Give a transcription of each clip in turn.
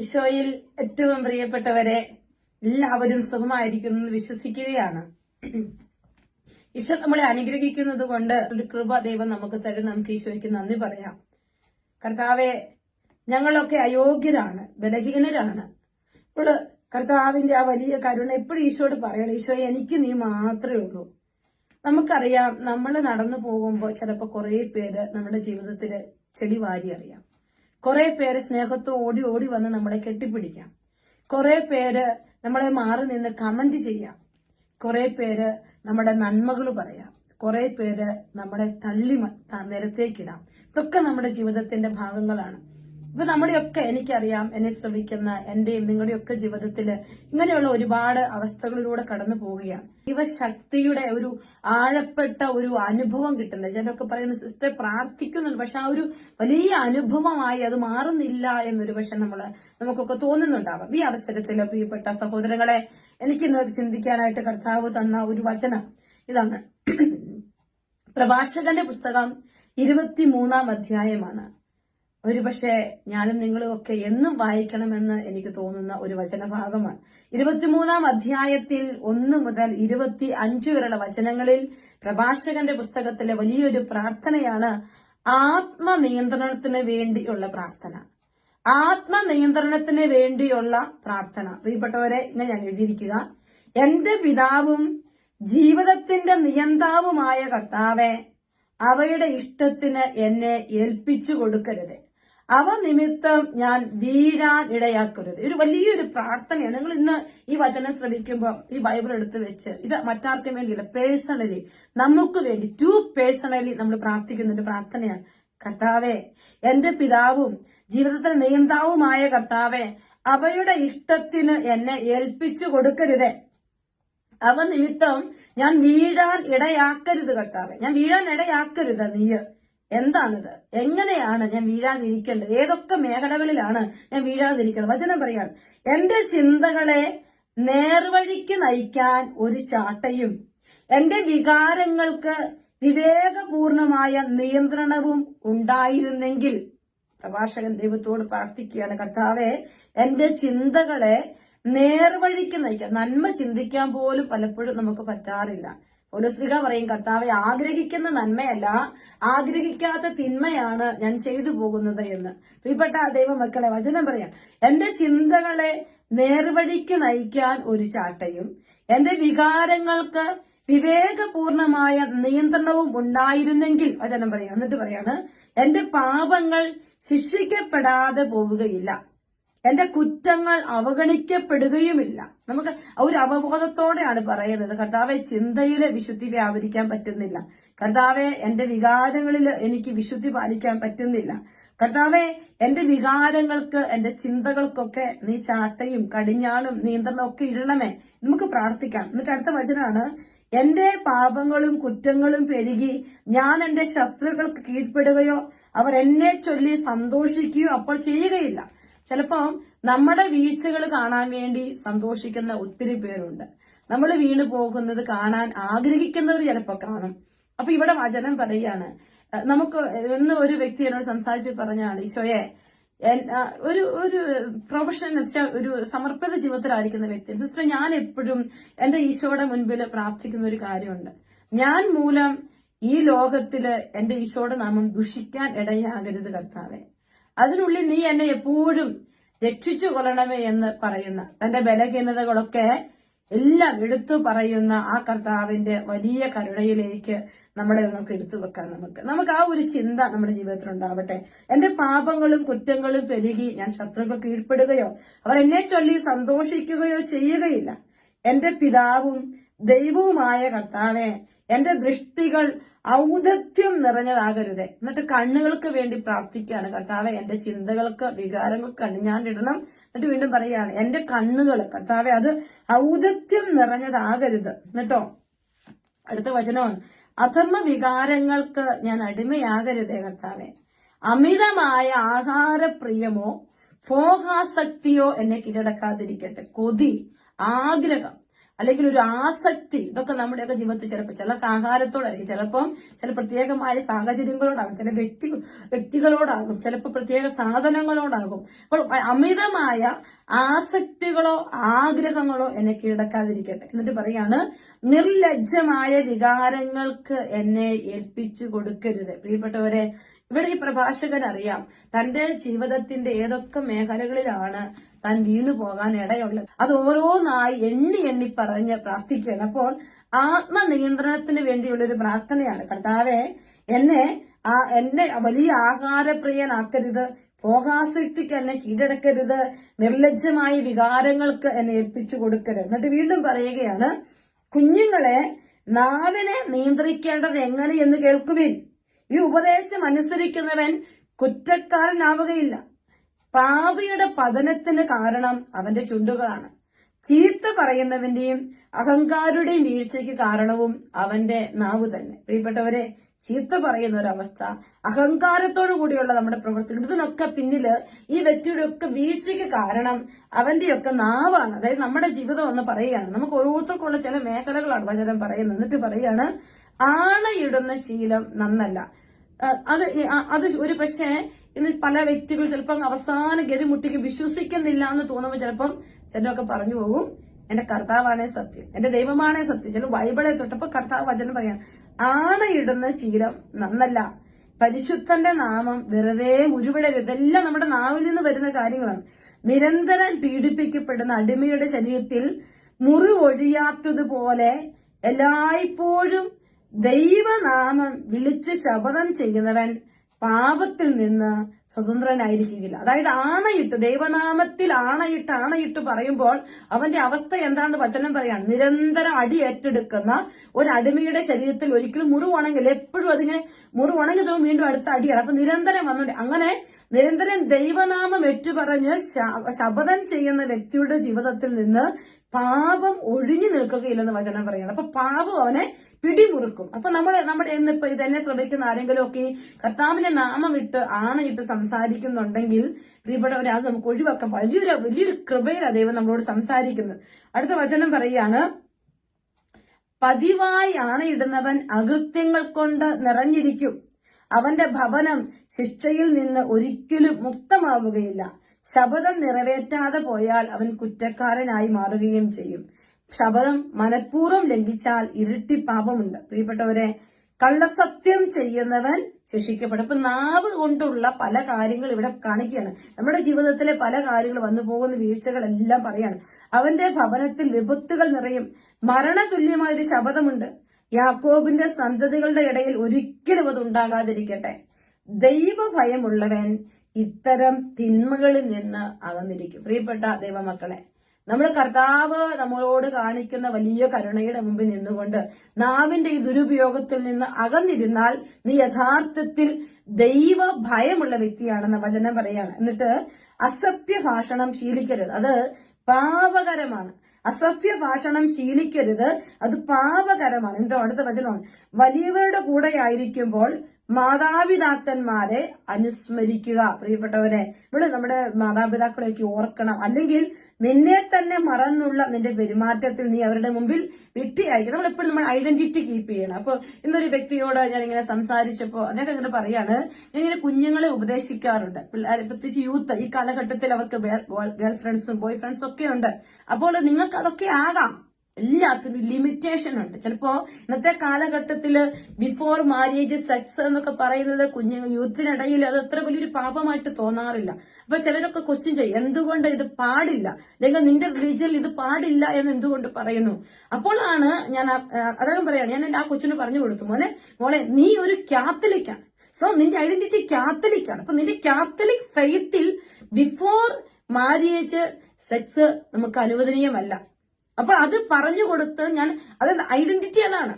ഈശോയിൽ ഏറ്റവും പ്രിയപ്പെട്ടവരെ എല്ലാവരും സുഖമായിരിക്കുന്നു എന്ന് വിശ്വസിക്കുകയാണ്. ഈശോ നമ്മളെ അനുഗ്രഹിക്കുന്നത് കൊണ്ട് ഒരു കൃപ ദൈവം നമുക്ക് തരും നമുക്ക് ഈശോയ്ക്ക് നന്ദി പറയാം. കർത്താവെ ഞങ്ങളൊക്കെ അയോഗ്യരാണ് ബലഹീനരാണ്. ഇപ്പോൾ കർത്താവിന്റെ ആ വലിയ കരുണ എപ്പോഴും ഈശോയോട് പറയണം. ഈശോ എനിക്ക് നീ മാത്രമേ ഉള്ളൂ. നമുക്കറിയാം നമ്മൾ നടന്നു പോകുമ്പോൾ ചിലപ്പോൾ കുറേ പേര് നമ്മുടെ ജീവിതത്തിൽ ചെടി വാരി അറിയാം. കുറെ പേര് സ്നേഹത്തോ ഓടി ഓടി വന്ന് നമ്മളെ കെട്ടിപ്പിടിക്കാം. കുറെ പേര് നമ്മളെ മാറി നിന്ന് കമന്റ് ചെയ്യാം. കുറെ പേര് നമ്മുടെ നന്മകൾ പറയാം. കുറെ പേര് നമ്മളെ തള്ളി നിരത്തേക്കിടാം. ഇതൊക്കെ നമ്മുടെ ജീവിതത്തിന്റെ ഭാഗങ്ങളാണ്. ഇപ്പൊ നമ്മുടെയൊക്കെ എനിക്കറിയാം എന്നെ ശ്രമിക്കുന്ന എന്റെയും നിങ്ങളുടെയൊക്കെ ജീവിതത്തിൽ ഇങ്ങനെയുള്ള ഒരുപാട് അവസ്ഥകളിലൂടെ കടന്നു പോവുകയാണ്. ദൈവശക്തിയുടെ ഒരു ആഴപ്പെട്ട ഒരു അനുഭവം കിട്ടുന്നത് ചിലരൊക്കെ പറയുന്ന സിസ്റ്റർ പ്രാർത്ഥിക്കുന്നുണ്ട് പക്ഷെ ആ ഒരു വലിയ അനുഭവമായി അത് മാറുന്നില്ല എന്നൊരു പക്ഷെ നമ്മൾ നമുക്കൊക്കെ തോന്നുന്നുണ്ടാവാം. ഈ അവസരത്തിൽ പ്രിയപ്പെട്ട സഹോദരങ്ങളെ എനിക്കിന്ന് ചിന്തിക്കാനായിട്ട് കർത്താവ് തന്ന ഒരു വചനം ഇതാണ്. പ്രഭാഷകന്റെ പുസ്തകം ഇരുപത്തിമൂന്നാം അധ്യായമാണ്. ഒരുപക്ഷെ ഞാനും നിങ്ങളും ഒക്കെ എന്നും വായിക്കണമെന്ന് എനിക്ക് തോന്നുന്ന ഒരു വചനഭാഗമാണ്. ഇരുപത്തിമൂന്നാം അധ്യായത്തിൽ ഒന്ന് മുതൽ ഇരുപത്തി അഞ്ച് വരെയുള്ള വചനങ്ങളിൽ പ്രഭാഷകന്റെ പുസ്തകത്തിലെ വലിയൊരു പ്രാർത്ഥനയാണ് ആത്മനിയന്ത്രണത്തിന് വേണ്ടിയുള്ള പ്രാർത്ഥന. ആത്മനിയന്ത്രണത്തിന് വേണ്ടിയുള്ള പ്രാർത്ഥന. പ്രിയപ്പെട്ടവരെ ഇങ്ങനെ ഞാൻ എഴുതിയിരിക്കുക. എന്റെ പിതാവും ജീവിതത്തിന്റെ നിയന്താവുമായ കർത്താവെ അവയുടെ ഇഷ്ടത്തിന് എന്നെ ഏൽപ്പിച്ചു കൊടുക്കരുത് അവ നിമിത്തം ഞാൻ വീഴാൻ ഇടയാക്കരുത്. ഒരു വലിയൊരു പ്രാർത്ഥനയാണ്. നിങ്ങൾ ഇന്ന് ഈ വചനം ശ്രമിക്കുമ്പോൾ ഈ ബൈബിൾ എടുത്ത് വെച്ച് ഇത് മറ്റാർക്കും വേണ്ടിയില്ല പേഴ്സണലി നമുക്ക് വേണ്ടി ടു പേഴ്സണലി നമ്മൾ പ്രാർത്ഥിക്കുന്ന ഒരു പ്രാർത്ഥനയാണ്. കർത്താവെ എന്റെ പിതാവും ജീവിതത്തിൽ നിയന്താവുമായ കർത്താവെ അവയുടെ ഇഷ്ടത്തിന് എന്നെ ഏൽപ്പിച്ചു കൊടുക്കരുതേ. അവ നിമിത്തം ഞാൻ വീഴാൻ ഇടയാക്കരുത് കർത്താവെ. ഞാൻ വീഴാൻ ഇടയാക്കരുത് നീ എന്താണിത്? എങ്ങനെയാണ് ഞാൻ വീഴാതിരിക്കേണ്ടത്? ഏതൊക്കെ മേഖലകളിലാണ് ഞാൻ വീഴാതിരിക്കേണ്ടത്? വചനം പറയാണ്. എന്റെ ചിന്തകളെ നേർവഴിക്ക് നയിക്കാൻ ഒരു ചാട്ടയും എന്റെ വികാരങ്ങൾക്ക് വിവേകപൂർണമായ നിയന്ത്രണവും ഉണ്ടായിരുന്നെങ്കിൽ പ്രഭാഷകൻ ദൈവത്തോട് പ്രാർത്ഥിക്കുകയാണ് കർത്താവെ എന്റെ ചിന്തകളെ നേർവഴിക്ക് നയിക്കാൻ നന്മ ചിന്തിക്കാൻ പോലും പലപ്പോഴും നമുക്ക് പറ്റാറില്ല. പോലീസ്ലിക പറയും കർത്താവെ ആഗ്രഹിക്കുന്ന നന്മയല്ല ആഗ്രഹിക്കാത്ത തിന്മയാണ് ഞാൻ ചെയ്തു പോകുന്നത് എന്ന്. പ്രിയപ്പെട്ട ദൈവമക്കളെ വചനം പറയാം. എന്റെ ചിന്തകളെ നേർവഴിക്ക് നയിക്കാൻ ഒരു ചാട്ടയും എന്റെ വികാരങ്ങൾക്ക് വിവേകപൂർണമായ നിയന്ത്രണവും ഉണ്ടായിരുന്നെങ്കിൽ വചനം പറയാം. എന്നിട്ട് പറയാണ് എന്റെ പാപങ്ങൾ ശിക്ഷിക്കപ്പെടാതെ പോവുകയില്ല. എന്റെ കുറ്റങ്ങൾ അവഗണിക്കപ്പെടുകയുമില്ല. നമുക്ക് ഒരു അവബോധത്തോടെയാണ് പറയുന്നത്. കർത്താവെ ചിന്തയിൽ വിശുദ്ധി വ്യാപരിക്കാൻ പറ്റുന്നില്ല. കർത്താവെ എന്റെ വികാരങ്ങളിൽ എനിക്ക് വിശുദ്ധി പാലിക്കാൻ പറ്റുന്നില്ല. കർത്താവെ എന്റെ വികാരങ്ങൾക്ക് എന്റെ ചിന്തകൾക്കൊക്കെ നീ ചാട്ടയും കടിഞ്ഞാളും നിയന്ത്രണവും ഒക്കെ ഇടണമേ. നമുക്ക് പ്രാർത്ഥിക്കാം. എന്നിട്ട് അടുത്ത വചനമാണ് എന്റെ പാപങ്ങളും കുറ്റങ്ങളും പെരുകി ഞാൻ എന്റെ ശത്രുക്കൾക്ക് കീഴ്പ്പെടുകയോ അവർ എന്നെ ചൊല്ലി സന്തോഷിക്കുകയോ അപ്പോൾ ചെയ്യുകയില്ല. ചിലപ്പോൾ നമ്മുടെ വീഴ്ചകൾ കാണാൻ വേണ്ടി സന്തോഷിക്കുന്ന ഒത്തിരി പേരുണ്ട്. നമ്മൾ വീണ് പോകുന്നത് കാണാൻ ആഗ്രഹിക്കുന്നവർ ചിലപ്പോൾ കാണും. അപ്പൊ ഇവിടെ വചനം പറയാണ് നമുക്ക് ഇന്ന് ഒരു വ്യക്തി എന്നോട് സംസാരിച്ച് പറഞ്ഞാണ് ഈശോയെ ഒരു ഒരു പ്രൊഫഷൻ വെച്ചാൽ ഒരു സമർപ്പിത ജീവിതത്തിലായിരിക്കുന്ന വ്യക്തി. സിസ്റ്റർ ഞാൻ എപ്പോഴും എന്റെ ഈശോയുടെ മുൻപിൽ പ്രാർത്ഥിക്കുന്ന ഒരു കാര്യമുണ്ട്. ഞാൻ മൂലം ഈ ലോകത്തിൽ എന്റെ ഈശോയുടെ നാമം ദുഷിക്കാൻ ഇടയാകരുത് കർത്താവെ. അതിനുള്ളിൽ നീ എന്നെ എപ്പോഴും രക്ഷിച്ചു കൊള്ളണമേ എന്ന് പറയുന്ന തന്റെ ബലഹീനതകളൊക്കെ എല്ലാം എടുത്തു പറയുന്ന ആ കർത്താവിന്റെ വലിയ കരുണയിലേക്ക് നമ്മളെ നമുക്ക് എടുത്തു വെക്കാം നമുക്ക്. നമുക്ക് ആ ഒരു ചിന്ത നമ്മുടെ ജീവിതത്തിൽ ഉണ്ടാവട്ടെ. എന്റെ പാപങ്ങളും കുറ്റങ്ങളും പെരുകി ഞാൻ ശത്രുക്കൾ കീഴ്പ്പെടുകയോ അവർ എന്നെ ചൊല്ലി സന്തോഷിക്കുകയോ ചെയ്യുകയില്ല. എന്റെ പിതാവും ദൈവവുമായ കർത്താവെ എന്റെ ദൃഷ്ടികൾ ഔദത്യം നിറഞ്ഞതാകരുത്. എന്നിട്ട് കണ്ണുകൾക്ക് വേണ്ടി പ്രാർത്ഥിക്കുകയാണ് കർത്താവെ എന്റെ ചിന്തകൾക്ക് വികാരങ്ങൾക്ക് കണ്ണിഞ്ഞാണ്ടിടണം എന്നിട്ട് വീണ്ടും പറയുകയാണ് എന്റെ കണ്ണുകൾ കർത്താവെ അത് ഔദത്യം നിറഞ്ഞതാകരുത്. എന്നിട്ടോ അടുത്ത വചനമാണ് അധർമ്മ വികാരങ്ങൾക്ക് ഞാൻ അടിമയാകരുതേ കർത്താവെ. അമിതമായ ആഹാരപ്രിയമോ ഫോഹാസക്തിയോ എന്നെ കീഴടക്കാതിരിക്കട്ടെ. കൊതി ആഗ്രഹം അല്ലെങ്കിൽ ഒരു ആസക്തി ഇതൊക്കെ നമ്മുടെയൊക്കെ ജീവിതത്തിൽ ചിലപ്പോൾ ചിലർക്ക് ആഹാരത്തോടായിരിക്കും. ചിലപ്പം ചില പ്രത്യേകമായ സാഹചര്യങ്ങളോടാകും ചില വ്യക്തി വ്യക്തികളോടാകും ചിലപ്പോൾ പ്രത്യേക സാധനങ്ങളോടാകും. അപ്പോൾ അമിതമായ ആസക്തികളോ ആഗ്രഹങ്ങളോ എന്നെ കീഴടക്കാതിരിക്കട്ടെ. എന്നിട്ട് പറയാണ് നിർലജ്ജമായ വികാരങ്ങൾക്ക് എന്നെ ഏൽപ്പിച്ചു കൊടുക്കരുത്. പ്രിയപ്പെട്ടവരെ ഇവിടെ ഈ പ്രഭാഷകൻ അറിയാം തന്റെ ജീവിതത്തിന്റെ ഏതൊക്കെ മേഖലകളിലാണ് താൻ വീണു പോകാൻ ഇടയുള്ളത്. അത് ഓരോന്നായി എണ്ണി എണ്ണി പറഞ്ഞ് പ്രാർത്ഥിക്കുകയാണ്. അപ്പോൾ ആത്മനിയന്ത്രണത്തിന് വേണ്ടിയുള്ള ഒരു പ്രാർത്ഥനയാണ്. കർത്താവെ എന്നെ ആ എന്നെ വലിയ ആഹാരപ്രിയനാക്കരുത് ഭോഗാസക്തിക്ക് എന്നെ കീഴടക്കരുത്. നിർലജ്ജമായ വികാരങ്ങൾക്ക് എന്നെ ഏൽപ്പിച്ചു കൊടുക്കരുത്. എന്നിട്ട് വീണ്ടും പറയുകയാണ് കുഞ്ഞുങ്ങളെ നാവിനെ നിയന്ത്രിക്കേണ്ടത് എങ്ങനെയെന്ന് കേൾക്കുവിൻ. ഈ ഉപദേശം അനുസരിക്കുന്നവൻ കുറ്റക്കാരനാവുകയില്ല. പാപിയുടെ പതനത്തിന് കാരണം അവന്റെ ചുണ്ടുകളാണ്. ചീത്ത പറയുന്നവന്റെയും അഹങ്കാരുടെയും വീഴ്ചയ്ക്ക് കാരണവും അവന്റെ നാവ് തന്നെ. പ്രിയപ്പെട്ടവരെ ചീത്ത പറയുന്ന ഒരവസ്ഥ അഹങ്കാരത്തോടു കൂടിയുള്ള നമ്മുടെ പ്രവർത്തനം ഇതിനൊക്കെ പിന്നിൽ ഈ വ്യക്തിയുടെ ഒക്കെ വീഴ്ചയ്ക്ക് കാരണം അവന്റെയൊക്കെ നാവാണ്. അതായത് നമ്മുടെ ജീവിതം ഒന്ന് പറയുകയാണ്. നമുക്ക് ഓരോരുത്തർക്കുള്ള ചില മേഖലകളാണ് വചനം പറയുന്നത്. എന്നിട്ട് പറയാണ് ആണയിടുന്ന ശീലം നന്നല്ല. അത് അത് ഒരു പക്ഷേ ഇന്ന് പല വ്യക്തികൾ ചിലപ്പം അവസാന ഗതിമുട്ടിക്ക് വിശ്വസിക്കുന്നില്ല എന്ന് തോന്നുമ്പോൾ ചിലപ്പം ചിലരൊക്കെ പറഞ്ഞു പോകും എന്റെ കർത്താവാണേ സത്യം എന്റെ ദൈവമാണേ സത്യം. ചില ബൈബിളെ തൊട്ടപ്പോ കർത്താവ് വചനം പറയാണ് ആണയിടുന്ന ശീലം നന്നല്ല. പരിശുദ്ധന്റെ നാമം വെറുതെ ഉരുവിടരുത്. ഇതെല്ലാം നമ്മുടെ നാവിൽ നിന്ന് വരുന്ന കാര്യങ്ങളാണ്. നിരന്തരം പീഡിപ്പിക്കപ്പെടുന്ന അടിമയുടെ ശരീരത്തിൽ മുറിവൊഴിയാത്തതുപോലെ എല്ലായ്പ്പോഴും ദൈവനാമം വിളിച്ച് ശപഥം ചെയ്യുന്നവൻ പാപത്തിൽ നിന്ന് സ്വതന്ത്രനായിരിക്കുകയില്ല. അതായത് ആണയിട്ട് ദൈവനാമത്തിൽ ആണയിട്ട് ആണയിട്ട് പറയുമ്പോൾ അവന്റെ അവസ്ഥ എന്താണെന്ന് വചനം പറയാണ്. നിരന്തരം അടി ഏറ്റെടുക്കുന്ന ഒരു അടിമയുടെ ശരീരത്തിൽ ഒരിക്കലും മുറിവാണെങ്കിൽ എപ്പോഴും അതിനെ മുറിവുണങ്ങി തോന്നും വീണ്ടും അടുത്ത അടിയാണ്. അപ്പൊ നിരന്തരം വന്നുണ്ട് അങ്ങനെ നിരന്തരം ദൈവനാമം ഏറ്റുപറഞ്ഞ് ശപഥം ചെയ്യുന്ന വ്യക്തിയുടെ ജീവിതത്തിൽ നിന്ന് പാപം ഒഴിഞ്ഞു നിൽക്കുകയില്ലെന്ന് വചനം പറയുന്നത് അപ്പൊ പാപം അവനെ പിടിമുറുക്കും. അപ്പൊ നമ്മൾ നമ്മുടെ ഇന്നിപ്പോ ഇതെന്നെ ശ്രമിക്കുന്ന ആരെങ്കിലും ഒക്കെ കർത്താവിന്റെ നാമം ഇട്ട് ആണയിട്ട് സംസാരിക്കുന്നുണ്ടെങ്കിൽ പ്രിയപ്പെട്ടവർ അത് നമുക്ക് ഒഴിവാക്കാം വലിയൊരു വലിയൊരു കൃപയിലാണ് ദൈവം നമ്മളോട് സംസാരിക്കുന്നത്. അടുത്ത വചനം പറയുകയാണ് പതിവായി ആണയിടുന്നവൻ അകൃത്യങ്ങൾ കൊണ്ട് നിറഞ്ഞിരിക്കും. അവന്റെ ഭവനം ശിക്ഷയിൽ നിന്ന് ഒരിക്കലും മുക്തമാവുകയില്ല. ശപഥം നിറവേറ്റാതെ പോയാൽ അവൻ കുറ്റക്കാരനായി മാറുകയും ചെയ്യും. ശപഥം മനഃപൂർവം ലംഘിച്ചാൽ ഇരുട്ടി പാപമുണ്ട്. പ്രിയപ്പെട്ടവരെ കള്ളസത്യം ചെയ്യുന്നവൻ ശിക്ഷിക്കപ്പെടും. അപ്പൊ നാവ് കൊണ്ടുള്ള പല കാര്യങ്ങൾ ഇവിടെ കാണിക്കുകയാണ്. നമ്മുടെ ജീവിതത്തിലെ പല കാര്യങ്ങൾ വന്നു പോകുന്ന വീഴ്ചകളെല്ലാം പറയാണ്. അവന്റെ ഭവനത്തിൽ വിപത്തുകൾ നിറയും. മരണതുല്യമായ ഒരു ശപഥമുണ്ട്. യാക്കോബിന്റെ സന്തതികളുടെ ഇടയിൽ ഒരിക്കലും അത് ഉണ്ടാകാതിരിക്കട്ടെ. ദൈവഭയമുള്ളവൻ ഇത്തരം തിന്മകളിൽ നിന്ന് അകന്നിരിക്കും. പ്രിയപ്പെട്ട ദൈവമക്കളെ നമ്മൾ കർത്താവ് നമ്മളോട് കാണിക്കുന്ന വലിയ കരുണയുടെ മുമ്പിൽ നിന്നുകൊണ്ട് നാവിന്റെ ഈ ദുരുപയോഗത്തിൽ നിന്ന് അകന്നിരുന്നാൽ നീ യഥാർത്ഥത്തിൽ ദൈവ ഭയമുള്ള വ്യക്തിയാണെന്ന വചനം പറയാണ് എന്നിട്ട് അസഭ്യ ഭാഷണം ശീലിക്കരുത്. അത് പാപകരമാണ്. അസഭ്യ ഭാഷണം ശീലിക്കരുത്. അത് പാപകരമാണ്. എന്തോ അടുത്ത വചനമാണ്. വലിയവരുടെ കൂടെ ആയിരിക്കുമ്പോൾ മാതാപിതാക്കന്മാരെ അനുസ്മരിക്കുക. പ്രിയപ്പെട്ടവരെ ഇവിടെ നമ്മുടെ മാതാപിതാക്കളെയൊക്കെ ഓർക്കണം. അല്ലെങ്കിൽ നിന്നെ തന്നെ മറന്നുള്ള നിന്റെ പെരുമാറ്റത്തിൽ നീ അവരുടെ മുമ്പിൽ വിട്ടിയായിരിക്കും. നമ്മൾ എപ്പോഴും നമ്മൾ ഐഡന്റിറ്റി കീപ്പ് ചെയ്യണം. അപ്പോൾ ഇന്നൊരു വ്യക്തിയോട് ഞാൻ ഇങ്ങനെ സംസാരിച്ചപ്പോൾ അദ്ദേഹം ഇങ്ങനെ പറയാണ് ഞാൻ ഇങ്ങനെ കുഞ്ഞുങ്ങളെ ഉപദേശിക്കാറുണ്ട്. പ്രത്യേകിച്ച് യൂത്ത് ഈ കാലഘട്ടത്തിൽ അവർക്ക് ഗേൾ ഫ്രണ്ട്സും ബോയ് ഫ്രണ്ട്സും ഒക്കെ ഉണ്ട്. അപ്പോൾ നിങ്ങൾക്ക് അതൊക്കെ ആകാം. എല്ലാത്തിനും ലിമിറ്റേഷൻ ഉണ്ട്. ചിലപ്പോ ഇന്നത്തെ കാലഘട്ടത്തിൽ ബിഫോർ മാരേജ് സെക്സ് എന്നൊക്കെ പറയുന്നത് കുഞ്ഞുങ്ങൾ യൂത്തിനിടയിൽ അത് അത്ര വലിയൊരു പാപമായിട്ട് തോന്നാറില്ല. അപ്പൊ ചിലരൊക്കെ ക്വസ്റ്റ്യൻ ചെയ്യും എന്തുകൊണ്ട് ഇത് പാടില്ല? അല്ലെങ്കിൽ നിന്റെ റിലീജിയനിൽ ഇത് പാടില്ല എന്ന് എന്തുകൊണ്ട് പറയുന്നു? അപ്പോഴാണ് ഞാൻ അദ്ദേഹം പറയാണ് ഞാൻ എന്റെ ആ കൊച്ചിന് പറഞ്ഞു കൊടുത്തു മോനെ മോളെ നീ ഒരു കാത്തലിക്കാണ് സോ നിന്റെ ഐഡന്റിറ്റി കാത്തലിക് ആണ്. അപ്പൊ നിന്റെ കാത്തലിക് ഫെയ്ത്തിൽ ബിഫോർ മാരേജ് സെക്സ് നമുക്ക് അനുവദനീയമല്ല. അപ്പോൾ അത് പറഞ്ഞു കൊടുത്ത് ഞാൻ അത് ഐഡന്റിറ്റി അതാണ്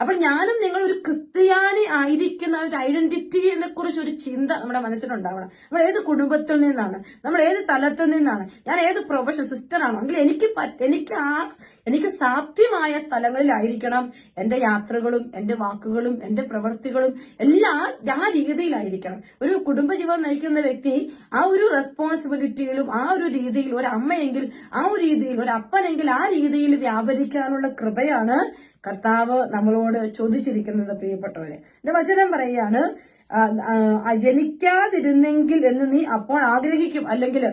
അപ്പോൾ ഞാനും നിങ്ങൾ ഒരു ക്രിസ്ത്യാനി ആയിരിക്കുന്ന ഒരു ഐഡന്റിറ്റിയെ കുറിച്ച് ഒരു ചിന്ത നമ്മുടെ മനസ്സിലുണ്ടാവണം. നമ്മൾ ഏത് കുടുംബത്തിൽ നിന്നാണ്? നമ്മൾ ഏത് തലത്തിൽ നിന്നാണ്? ഞാൻ ഏത് പ്രൊഫഷണൽ സിസ്റ്റർ ആണോ? എങ്കിൽ എനിക്ക് എനിക്ക് ആ എനിക്ക് സാധ്യമായ സ്ഥലങ്ങളിലായിരിക്കണം എന്റെ യാത്രകളും എന്റെ വാക്കുകളും എന്റെ പ്രവൃത്തികളും എല്ലാം ആ രീതിയിലായിരിക്കണം. ഒരു കുടുംബജീവൻ നയിക്കുന്ന വ്യക്തി ആ ഒരു റെസ്പോൺസിബിലിറ്റിയിലും ആ ഒരു രീതിയിൽ ഒരു അമ്മയെങ്കിൽ ആ ഒരു രീതിയിൽ ഒരു അപ്പനെങ്കിൽ ആ രീതിയിൽ വ്യാപരിക്കാനുള്ള കൃപയാണ് കർത്താവ് നമ്മളോട് ചോദിച്ചിരിക്കുന്നത് പ്രിയപ്പെട്ടവരെ. എന്റെ വചനം പറയാണ് ജനിക്കാതിരുന്നെങ്കിൽ എന്ന് നീ അപ്പോൾ ആഗ്രഹിക്കും. അല്ലെങ്കിൽ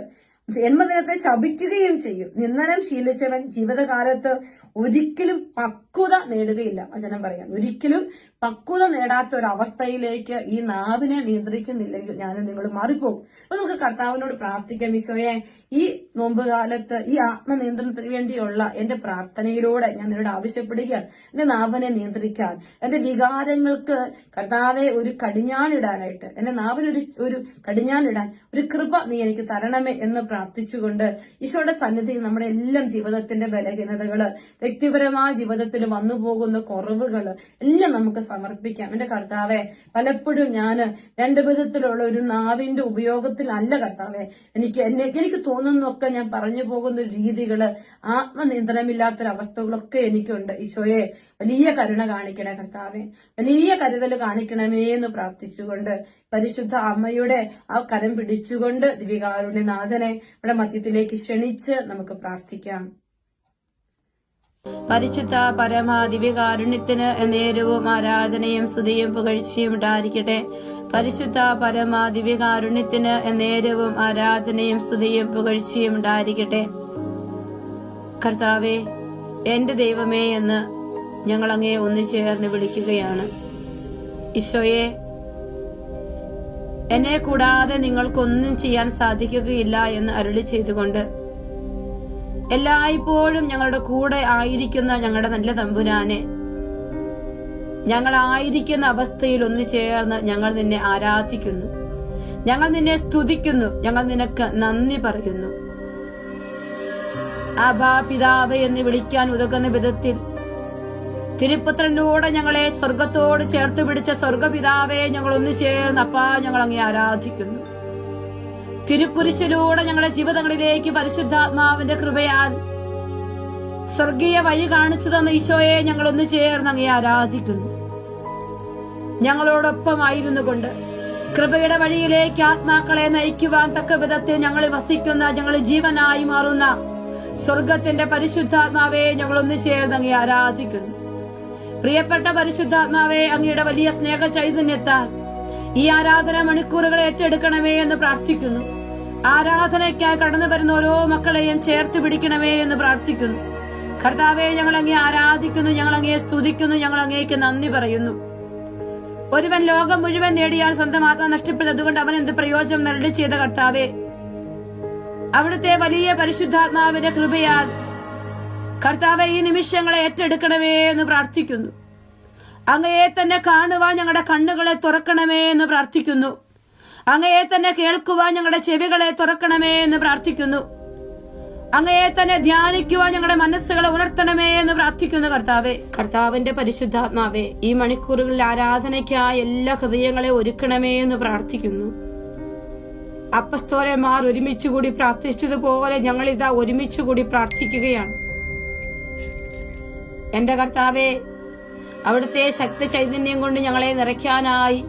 ജന്മദിനത്തെ ശപിക്കുകയും ചെയ്യും. നിന്ദനം ശീലിച്ചവൻ ജീവിതകാലത്ത് ഒരിക്കലും പക്വത നേടുകയില്ല. വചനം പറയാം ഒരിക്കലും പക്വത നേടാത്ത ഒരു അവസ്ഥയിലേക്ക് ഈ നാവിനെ നിയന്ത്രിക്കുന്നില്ലെങ്കിൽ ഞാൻ നിങ്ങൾ മാറിപ്പോകും. അപ്പൊ നമുക്ക് കർത്താവിനോട് പ്രാർത്ഥിക്കാം ഈശോയെ. ഈ നോമ്പ് കാലത്ത് ഈ ആത്മനിയന്ത്രണത്തിന് വേണ്ടിയുള്ള എന്റെ പ്രാർത്ഥനയിലൂടെ ഞാൻ നിന്നോട് ആവശ്യപ്പെടുകയാണ്. എന്റെ നാവിനെ നിയന്ത്രിക്കാൻ. എന്റെ വികാരങ്ങൾക്ക് കർത്താവെ ഒരു കടിഞ്ഞാണിടാനായിട്ട് എന്റെ നാവിനൊരു ഒരു കടിഞ്ഞാണിടാൻ ഒരു കൃപ നീ എനിക്ക് തരണമേ എന്ന് പ്രാർത്ഥിച്ചുകൊണ്ട് ഈശോയുടെ സന്നിധിയിൽ നമ്മുടെ എല്ലാം ജീവിതത്തിന്റെ ബലഹീനതകൾ വ്യക്തിപരമായ ജീവിതത്തിൽ വന്നു പോകുന്ന കുറവുകൾ എല്ലാം നമുക്ക് സമർപ്പിക്കാം. എന്റെ കർത്താവെ പലപ്പോഴും ഞാൻ രണ്ട് വിധത്തിലുള്ള ഒരു നാവിന്റെ ഉപയോഗത്തിലല്ല കർത്താവെ. എനിക്ക് എന്നെ എനിക്ക് തോന്നുന്നൊക്കെ ഞാൻ പറഞ്ഞു പോകുന്ന രീതികൾ ആത്മനിയന്ത്രണമില്ലാത്തൊരവസ്ഥകളൊക്കെ എനിക്കുണ്ട്. ഈശോയെ വലിയ കരുണ കാണിക്കണേ കർത്താവെ. വലിയ കരുതൽ കാണിക്കണമേ എന്ന് പ്രാർത്ഥിച്ചുകൊണ്ട് പരിശുദ്ധ അമ്മയുടെ ആ കരം പിടിച്ചുകൊണ്ട് ദിവികാരുണ്യനാഥനെ ഇവിടെ മധ്യത്തിലേക്ക് ക്ഷണിച്ച് നമുക്ക് പ്രാർത്ഥിക്കാം. പരിശുദ്ധ പരമ ദിവ്യകാരുണ്യത്തിന് നേരവും ആരാധനയും സ്തുതിയും പുകഴ്ചയും ഉണ്ടായിരിക്കട്ടെ. പരിശുദ്ധ പരമ ദിവ്യകാരുണ്യത്തിന് നേരവും ആരാധനയും സ്തുതിയും പുകഴ്ചയും ഉണ്ടായിരിക്കട്ടെ. കർത്താവെ എന്റെ ദൈവമേ എന്ന് ഞങ്ങൾ അങ്ങേ ഒന്നു ചേർന്ന് വിളിക്കുകയാണ്. ഈശോയെ എന്നെ കൂടാതെ നിങ്ങൾക്കൊന്നും ചെയ്യാൻ സാധിക്കുകയില്ല എന്ന് അരുളി ചെയ്തുകൊണ്ട് എല്ലായ്പ്പോഴും ഞങ്ങളുടെ കൂടെ ആയിരിക്കുന്ന ഞങ്ങളുടെ നല്ല തമ്പുരാനെ ഞങ്ങൾ ആയിരിക്കുന്ന അവസ്ഥയിൽ ഒന്ന് ചേർന്ന് ഞങ്ങൾ നിന്നെ ആരാധിക്കുന്നു. ഞങ്ങൾ നിന്നെ സ്തുതിക്കുന്നു. ഞങ്ങൾ നിനക്ക് നന്ദി പറയുന്നു. അബാ പിതാവ് എന്ന് വിളിക്കാൻ ഉതകുന്ന വിധത്തിൽ തിരുപുത്രനോട് ഞങ്ങളെ സ്വർഗത്തോട് ചേർത്ത് പിടിച്ച സ്വർഗപിതാവെ ഞങ്ങൾ ഒന്ന് ചേർന്ന് അപ്പാ ഞങ്ങൾ അങ്ങേ ആരാധിക്കുന്നു. തിരുക്കുരിശിലൂടെ ഞങ്ങളുടെ ജീവിതങ്ങളിലേക്ക് പരിശുദ്ധാത്മാവിന്റെ കൃപയാൽ സ്വർഗീയ വഴി കാണിച്ചു തന്ന ഈശോയെ ഞങ്ങൾ ഒന്ന് ചേർന്ന് അങ്ങേ ആരാധിക്കുന്നു. ഞങ്ങളോടൊപ്പമായിരുന്നു കൊണ്ട് കൃപയുടെ വഴിയിലേക്ക് ആത്മാക്കളെ നയിക്കുവാൻ തക്ക വിധത്തിൽ ഞങ്ങൾ വസിക്കുന്ന ഞങ്ങൾ ജീവനായി മാറുന്ന സ്വർഗത്തിന്റെ പരിശുദ്ധാത്മാവെ ഞങ്ങൾ ഒന്ന് ചേർന്ന് അങ്ങേ ആരാധിക്കുന്നു. പ്രിയപ്പെട്ട പരിശുദ്ധാത്മാവെ അങ്ങയുടെ വലിയ സ്നേഹ ചൈതന്യത്താൽ ഈ ആരാധന മണിക്കൂറുകൾ ഏറ്റെടുക്കണമേ എന്ന് പ്രാർത്ഥിക്കുന്നു. ആരാധനയ്ക്കായി കടന്നു വരുന്ന ഓരോ മക്കളെയും ചേർത്ത് പിടിക്കണമേ എന്ന് പ്രാർത്ഥിക്കുന്നു. കർത്താവെ ഞങ്ങൾ അങ്ങേ ആരാധിക്കുന്നു ഞങ്ങൾ അങ്ങേ സ്തുതിക്കുന്നു ഞങ്ങൾ അങ്ങേക്ക് നന്ദി പറയുന്നു. ഒരുവൻ ലോകം മുഴുവൻ നേടിയാൽ സ്വന്തം ആത്മ നഷ്ടപ്പെട്ടതുകൊണ്ട് അവൻ എന്ത് പ്രയോജനം നൽകി ചെയ്ത കർത്താവെ? അവിടുത്തെ വലിയ പരിശുദ്ധാത്മാവിന്റെ കൃപയാൽ കർത്താവെ ഈ നിമിഷങ്ങളെ ഏറ്റെടുക്കണമേ എന്ന് പ്രാർത്ഥിക്കുന്നു. അങ്ങയെ തന്നെ കാണുവാൻ ഞങ്ങളുടെ കണ്ണുകളെ തുറക്കണമേ എന്ന് പ്രാർത്ഥിക്കുന്നു. അങ്ങയെ തന്നെ കേൾക്കുവാൻ ഞങ്ങളുടെ ചെവികളെ തുറക്കണമേ എന്ന് പ്രാർത്ഥിക്കുന്നു. അങ്ങയെ തന്നെ ധ്യാനിക്കുവാൻ ഞങ്ങളുടെ മനസ്സുകളെ ഉണർത്തണമേ എന്ന് പ്രാർത്ഥിക്കുന്നു കർത്താവെ. കർത്താവിന്റെ പരിശുദ്ധാത്മാവെ ഈ മണിക്കൂറുകളിൽ ആരാധനയ്ക്കായി എല്ലാ ഹൃദയങ്ങളെ ഒരുക്കണമേ എന്ന് പ്രാർത്ഥിക്കുന്നു. അപ്പസ്തോലന്മാർ ഒരുമിച്ചുകൂടി പ്രാർത്ഥിച്ചതുപോലെ ഞങ്ങൾ ഇതാ ഒരുമിച്ചുകൂടി പ്രാർത്ഥിക്കുകയാണ്. എന്റെ കർത്താവെ അവിടുത്തെ ശക്തി ചൈതന്യം കൊണ്ട് ഞങ്ങളെ നിറയ്ക്കാനായി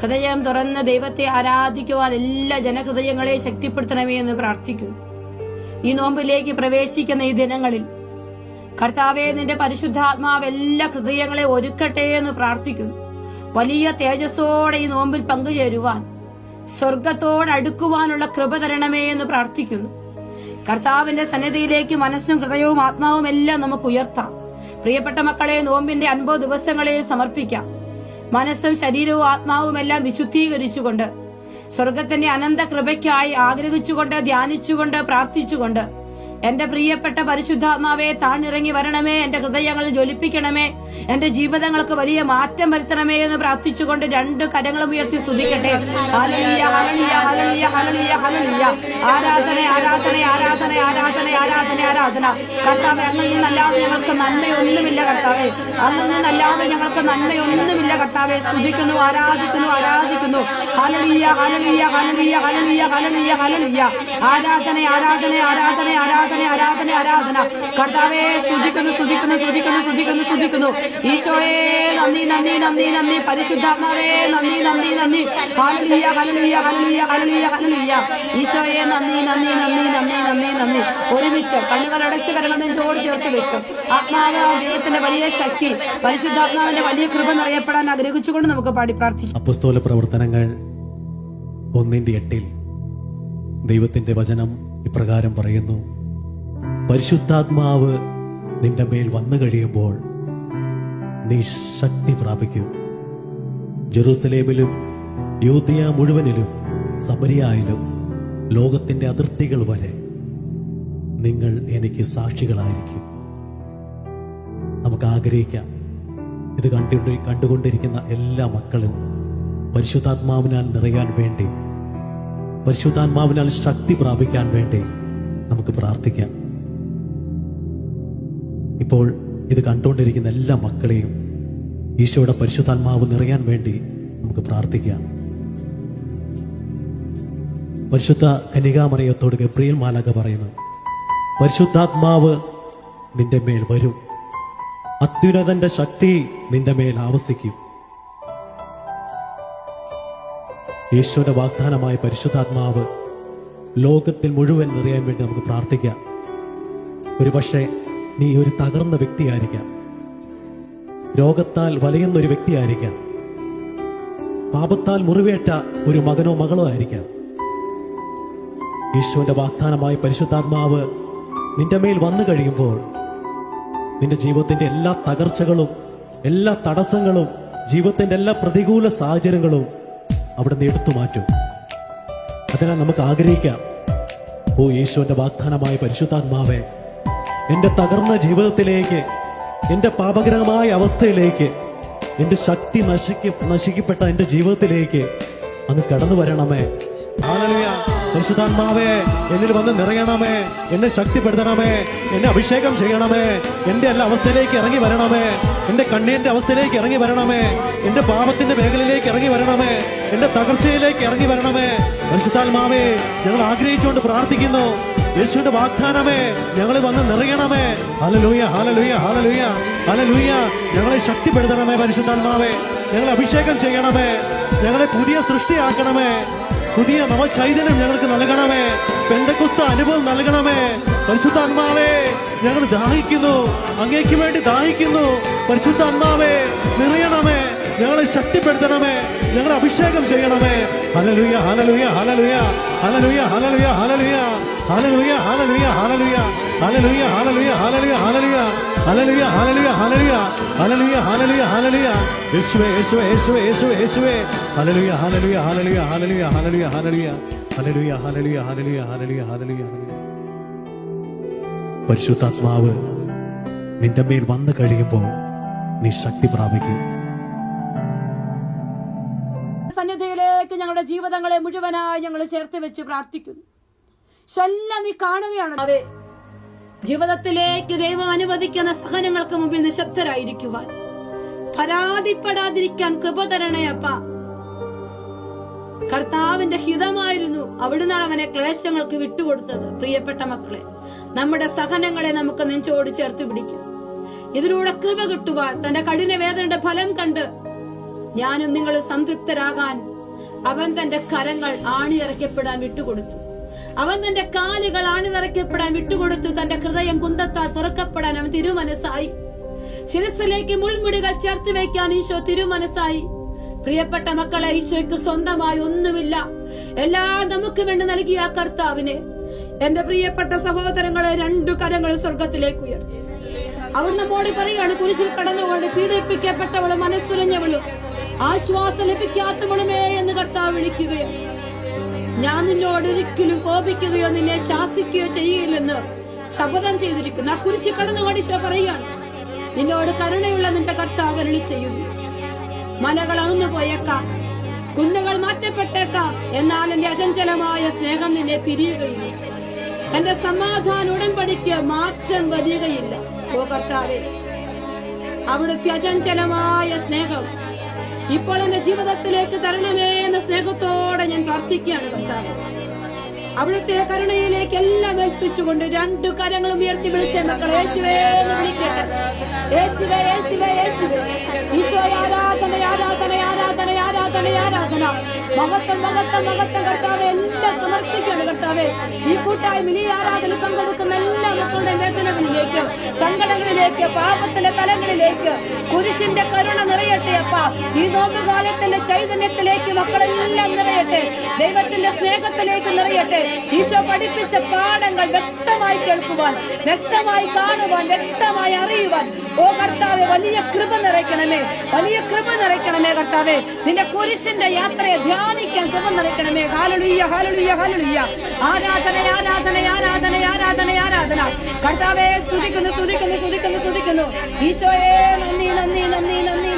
ഹൃദയം തുറന്ന് ദൈവത്തെ ആരാധിക്കുവാൻ എല്ലാ ജനഹൃദയങ്ങളെ ശക്തിപ്പെടുത്തണമേ എന്ന് പ്രാർത്ഥിക്കുന്നു ഈ നോമ്പിലേക്ക് പ്രവേശിക്കുന്ന ഈ ദിനങ്ങളിൽ കർത്താവെ നിന്റെ പരിശുദ്ധാത്മാവ് എല്ലാ ഹൃദയങ്ങളെ ഒരുക്കട്ടെ എന്ന് പ്രാർത്ഥിക്കുന്നു വലിയ തേജസ്സോടെ ഈ നോമ്പിൽ പങ്കുചേരുവാൻ സ്വർഗത്തോടടുക്കുവാനുള്ള കൃപ തരണമേ എന്ന് പ്രാർത്ഥിക്കുന്നു കർത്താവിന്റെ സന്നിധിയിലേക്ക് മനസ്സും ഹൃദയവും ആത്മാവും എല്ലാം നമുക്ക് ഉയർത്താം. പ്രിയപ്പെട്ട മക്കളെ നോമ്പിന്റെ അൻപത് ദിവസങ്ങളെ സമർപ്പിക്കാം. മനസ്സും ശരീരവും ആത്മാവും എല്ലാം വിശുദ്ധീകരിച്ചുകൊണ്ട് സ്വർഗത്തിന്റെ അനന്ത കൃപയ്ക്കായി ആഗ്രഹിച്ചുകൊണ്ട് ധ്യാനിച്ചുകൊണ്ട് പ്രാർത്ഥിച്ചുകൊണ്ട് എന്റെ പ്രിയപ്പെട്ട പരിശുദ്ധാത്മാവെ താണിറങ്ങി വരണമേ എന്റെ ഹൃദയങ്ങൾ ജ്വലിപ്പിക്കണമേ എന്റെ ജീവിതങ്ങൾക്ക് വലിയ മാറ്റം വരുത്തണമേ എന്ന് പ്രാർത്ഥിച്ചുകൊണ്ട് രണ്ട് കരങ്ങളും ഉയർത്തി സ്തുതിക്കട്ടെ. Hallelujah, hallelujah, hallelujah, hallelujah. ആരാധന ആരാധന ആരാധന ആരാധന ആരാധന ആരാധന. കർത്താവ് അന്നിൽ നിന്നല്ലാതെ ഞങ്ങൾക്ക് നന്മയൊന്നുമില്ല കർത്താവേ. അന്നിൽ നിന്നല്ലാതെ ഞങ്ങൾക്ക് നന്മയൊന്നുമില്ല കർത്താവെ. സ്തുതിക്കുന്നു ആരാധിക്കുന്നു ആരാധിക്കുന്നു. ഹലലിയ ഹലലിയ ഹലലിയ ഹലലിയ ഹലലിയ ഹലലിയ ആരാധന ആരാധന ആരാധന ആരാധന ആരാധന ആരാധന. കർത്താവെ സ്തുതിക്കുന്നു സ്തുതിക്കുന്നു സ്തുതിക്കുന്നു സ്തുതിക്കുന്നു സ്തുതിക്കുന്നു. ഈശോയെ നന്ദി നന്ദി നന്ദി നന്ദി. പരിശുദ്ധാത്മാവേ നന്ദി നന്ദി നന്ദി. ഹലലിയ ഹലലിയ ഹലലിയ ഹലലിയ ഹലലിയ ഈശോയെ നന്ദി നന്ദി നന്ദി നന്ദി നന്ദി നന്ദി. ഒരുമിച്ച് കണ്ണുകൾ അടച്ച് കരങ്ങൾ നെഞ്ചോട് ചേർത്ത് വെച്ചു. ആത്മാവ് ദൈവത്തിന്റെ വലിയ ശക്തി പരിശുദ്ധാത്മാവിന്റെ വലിയ കൃപ നിറയപ്പെടാൻ ആഗ്രഹിച്ചുകൊണ്ട് നമുക്ക് പാടി പ്രാർത്ഥിക്കാം. അപ്പസ്തോല പ്രവർത്തനങ്ങൾ ഒന്നിന്റെ എട്ടിൽ ദൈവത്തിന്റെ വചനം ഇപ്രകാരം പറയുന്നു. പരിശുദ്ധാത്മാവ് നിന്റെ മേൽ വന്നു കഴിയുമ്പോൾ നീ ശക്തി പ്രാപിക്കും. ജെറൂസലേമിലും യൂതിയ മുഴുവനിലും സമരിയായാലും ലോകത്തിന്റെ അതിർത്തികൾ വരെ നിങ്ങൾ എനിക്ക് സാക്ഷികളായിരിക്കും. നമുക്ക് ആഗ്രഹിക്കാം. ഇത് കണ്ടു കണ്ടുകൊണ്ടിരിക്കുന്ന എല്ലാ മക്കളും പരിശുദ്ധാത്മാവിനാൽ നിറയാൻ വേണ്ടി പരിശുദ്ധാത്മാവിനാൽ ശക്തി പ്രാപിക്കാൻ വേണ്ടി നമുക്ക് പ്രാർത്ഥിക്കാം. ഇപ്പോൾ ഇത് കണ്ടുകൊണ്ടിരിക്കുന്ന എല്ലാ മക്കളെയും ഈശോയുടെ പരിശുദ്ധാത്മാവ് നിറയാൻ വേണ്ടി നമുക്ക് പ്രാർത്ഥിക്കാം. പരിശുദ്ധ കനികാമറിയത്തോട് ഗബ്രിയൽ മാലാക പറയുന്നു പരിശുദ്ധാത്മാവ് നിന്റെ മേൽ വരും. അത്യുന്നതന്റെ ശക്തി നിന്റെ മേൽ ആവസിക്കും. യേശുവിന്റെ വാഗ്ദാനമായ പരിശുദ്ധാത്മാവ് ലോകത്തിൽ മുഴുവൻ നിറയാൻ വേണ്ടി നമുക്ക് പ്രാർത്ഥിക്കാം. ഒരു പക്ഷേ നീ ഒരു തകർന്ന വ്യക്തിയായിരിക്കാം. രോഗത്താൽ വലയുന്ന ഒരു വ്യക്തിയായിരിക്കാം. പാപത്താൽ മുറിവേറ്റ ഒരു മകനോ മകളോ ആയിരിക്കാം. ഈശോന്റെ വാഗ്ദാനമായ പരിശുദ്ധാത്മാവ് നിന്റെ മേൽ വന്നു കഴിയുമ്പോൾ നിന്റെ ജീവിതത്തിന്റെ എല്ലാ തകർച്ചകളും എല്ലാ തടസ്സങ്ങളും ജീവിതത്തിന്റെ എല്ലാ പ്രതികൂല സാഹചര്യങ്ങളും അവിടെ നിന്ന് എടുത്തു മാറ്റും. അതിനാൽ നമുക്ക് ആഗ്രഹിക്കാം. ഓ യേശുവിന്റെ വാഗ്ദാനമായ പരിശുദ്ധാത്മാവെ എന്റെ തകർന്ന ജീവിതത്തിലേക്ക് എന്റെ പാപകരമായ അവസ്ഥയിലേക്ക് എന്റെ ശക്തി നശിക്ക നശിക്കപ്പെട്ട എന്റെ ജീവിതത്തിലേക്ക് അങ്ങ് കടന്നു വരണമേ ഹല്ലേലൂയ. പരിശുദ്ധാത്മാവേ എന്നിൽ വന്ന് നിറയണമേ എന്നെ ശക്തിപ്പെടുത്തണമേ എന്നെ അഭിഷേകം ചെയ്യണമേ എന്റെ എല്ലാ അവസ്ഥയിലേക്ക് ഇറങ്ങി വരണമേ എന്റെ കണ്ണീരിന്റെ അവസ്ഥയിലേക്ക് ഇറങ്ങി വരണമേ എന്റെ പാപത്തിന്റെ മേഖലയിലേക്ക് ഇറങ്ങി വരണമേ എന്റെ തകർച്ചയിലേക്ക് ഇറങ്ങി വരണമേ. പരിശുദ്ധാത്മാവേ ഞങ്ങൾ ആഗ്രഹിച്ചുകൊണ്ട് പ്രാർത്ഥിക്കുന്നു. യേശുവിന്റെ വാഗ്ദാനമേ ഞങ്ങൾ വന്ന് നിറയണമേ. ഹലലൂയ ഹലലൂയ ഹലലൂയ ഹലലൂയ ഞങ്ങളെ ശക്തിപ്പെടുത്തണമേ പരിശുദ്ധാത്മാവേ. ഞങ്ങളെ അഭിഷേകം ചെയ്യണമേ. ഞങ്ങളെ പുതിയ സൃഷ്ടിയാക്കണമേ. പുതിയ നവചൈതന്യം ഞങ്ങൾക്ക് നൽകണമേ. പെന്തക്കുസ്ത അനുഭവം നൽകണമേ. പരിശുദ്ധാത്മാവേ ഞങ്ങൾ ദാഹിക്കുന്നു. അങ്ങേക്ക് വേണ്ടി ദാഹിക്കുന്നു. പരിശുദ്ധാത്മാവേ നിറയണമേ. ഞങ്ങളെ ശക്തിപ്പെടുത്തണമേ. ഞങ്ങളെ അഭിഷേകം ചെയ്യണമേ. ഹലലുയ ഹലലുയ ഹലലുയ ഹലലുയ ഹലലുയ ഹലലുയ ഹലലുയ ഹലലുയ ഹലലുയ യേശുവേ യേശുവേ യേശുവേ യേശുവേ യേശുവേ പരിശുദ്ധാത്മാവ് നിന്റെ മേൽ വന്നു കഴിയുമ്പോൾ നീ ശക്തി പ്രാപിക്കും. സന്നിധിയിലേക്ക് ഞങ്ങളുടെ ജീവിതങ്ങളെ മുഴുവനായി ഞങ്ങൾ ചേർത്ത് വെച്ച് പ്രാർത്ഥിക്കുന്നു. ശല്ല നീ കാണുകയാണ്. അതെ ജീവിതത്തിലേക്ക് ദൈവം അനുവദിക്കുന്ന സഹനങ്ങൾക്ക് മുമ്പിൽ നിശബ്ദരായിരിക്കുവാൻ. പരാതിപ്പെടാതിരിക്കാൻ കൃപ തരണയപ്പ. കർത്താവിന്റെ ഹിതമായിരുന്നു അവിടുന്നാണ് അവനെ ക്ലേശങ്ങൾക്ക് വിട്ടുകൊടുത്തത് പ്രിയപ്പെട്ട മക്കളെ. നമ്മുടെ സഹനങ്ങളെ നമുക്ക് നെഞ്ചോട് ചേർത്ത് പിടിക്കാം. ഇതിലൂടെ കൃപ കിട്ടുവാൻ തന്റെ കഠിന വേദനയുടെ ഫലം കണ്ട് ഞാനും നിങ്ങൾ സംതൃപ്തരാകാൻ അവൻ തന്റെ കരങ്ങൾ ആണിയിറക്കപ്പെടാൻ വിട്ടുകൊടുത്തു. അവൻ തന്റെ കാലുകൾ അണിനിറയ്ക്കപ്പെടാൻ വിട്ടുകൊടുത്തു. തന്റെ ഹൃദയം കുന്തത്താൽ തുറക്കപ്പെടാൻ അവൻ തിരുമനസ്സായി. ശിരസിലേക്ക് മുൾമുടികൾ ചേർത്ത് വയ്ക്കാൻ ഈശോ തിരുമനസ്സായി. പ്രിയപ്പെട്ട മക്കളെ ഈശോയ്ക്ക് സ്വന്തമായി ഒന്നുമില്ല. എല്ലാം നമുക്ക് വേണ്ടി നൽകിയ കർത്താവിനെ എന്റെ പ്രിയപ്പെട്ട സഹോദരങ്ങളെ രണ്ടു കരങ്ങൾ സ്വർഗത്തിലേക്ക് ഉയർത്തി. അവൻ നമ്മോട് പറയാണ് കുരിശിൽ കടന്നുകൊണ്ട് പീഡിപ്പിക്കപ്പെട്ടവളും മനസ്സുലഞ്ഞവളും ആശ്വാസം ലഭിക്കാത്തവളുമേ എന്ന് കർത്താവ് വിളിക്കുകയോ ഞാൻ നിന്നോട് ഒരിക്കലും കോപിക്കുകയോ നിന്നെ ശാസിക്കുകയോ ചെയ്യില്ലെന്ന് ശപഥം ചെയ്തിരിക്കുന്നു ആ കുരിശി കടന്നുകൊണ്ട് ഈശോ പറയുകയാണ്. നിന്നോട് കരുണയുള്ള നിന്റെ കർത്താവ് അരുളി ചെയ്യുന്നു. മലകൾ അകന്നു പോയേക്കാം. കുന്നുകൾ മാറ്റപ്പെട്ടേക്കാം. എന്നാൽ എന്റെ അചഞ്ചലമായ സ്നേഹം നിന്നെ പിരിയുകയില്ല. എന്റെ സമാധാന ഉടൻപടിക്ക് മാറ്റം വരികയില്ല. ഓ കർത്താവേ അവിടുത്തെ അചഞ്ചലമായ സ്നേഹം ഇപ്പോൾ എന്റെ ജീവിതത്തിലേക്ക് തരണമേ എന്ന സ്നേഹത്തോടെ ഞാൻ പ്രാർത്ഥിക്കുകയാണ് കർത്താവ്. അവിടുത്തെ കരുണയിലേക്ക് എല്ലാം ഏൽപ്പിച്ചുകൊണ്ട് രണ്ടു കരങ്ങളും ഉയർത്തി വിളിച്ച മക്കൾ യേശുവേ എന്ന് യേശുവേ യേശുവേ യേശുവേ. ആരാധന ആരാധന ആരാധന ആരാധന ആരാധന. മഹത്വം മഹത്വം മഹത്വം കർത്താവെ എല്ലാം സമർപ്പിക്കുകയാണ് കർത്താവെ. ഈ കൂട്ടായ്മ ഈ ആരാധന പങ്കെടുക്കുന്ന എല്ലാ മക്കളുടെ വേദനകളിലേക്ക് സങ്കടങ്ങളിലേക്ക് പാപത്തിന്റെ തലങ്ങളിലേക്ക് കുരിശിന്റെ കരുണ നിറയട്ടെ അപ്പ. ഈ നോമ്പുകാലത്തിന്റെ ചൈതന്യത്തിലേക്ക് മക്കളെല്ലാം നിറയട്ടെ. ദൈവത്തിന്റെ സ്നേഹത്തിലേക്ക് നിറയട്ടെ. ഈശോ പഠിപ്പിച്ച പാഠങ്ങൾ വ്യക്തമായി കേൾക്കുവാൻ വ്യക്തമായി കാണുവാൻ വ്യക്തമായി അറിയുവാൻ. ഓ കർത്താവെ വലിയ കൃപ നിറയ്ക്കണമേ. വലിയ കൃപ നിറയ്ക്കണമേ കർത്താവെ. നിന്റെ കുരിശിന്റെ യാത്രയെ ആരാധിക്കാൻ തുറന്നു നിൽക്കണമേ. ഹാലലുയ്യ ഹാലലുയ്യ ഹാലലുയ്യ ആരാധന ആരാധന ആരാധന ആരാധന ആരാധന. കർത്താവേ സ്തുതിക്കുന്നു സ്തുതിക്കുന്നു സ്തുതിക്കുന്നു സ്തുതിക്കുന്നു. ഈശോയെ നന്ദി നന്ദി നന്ദി നന്ദി.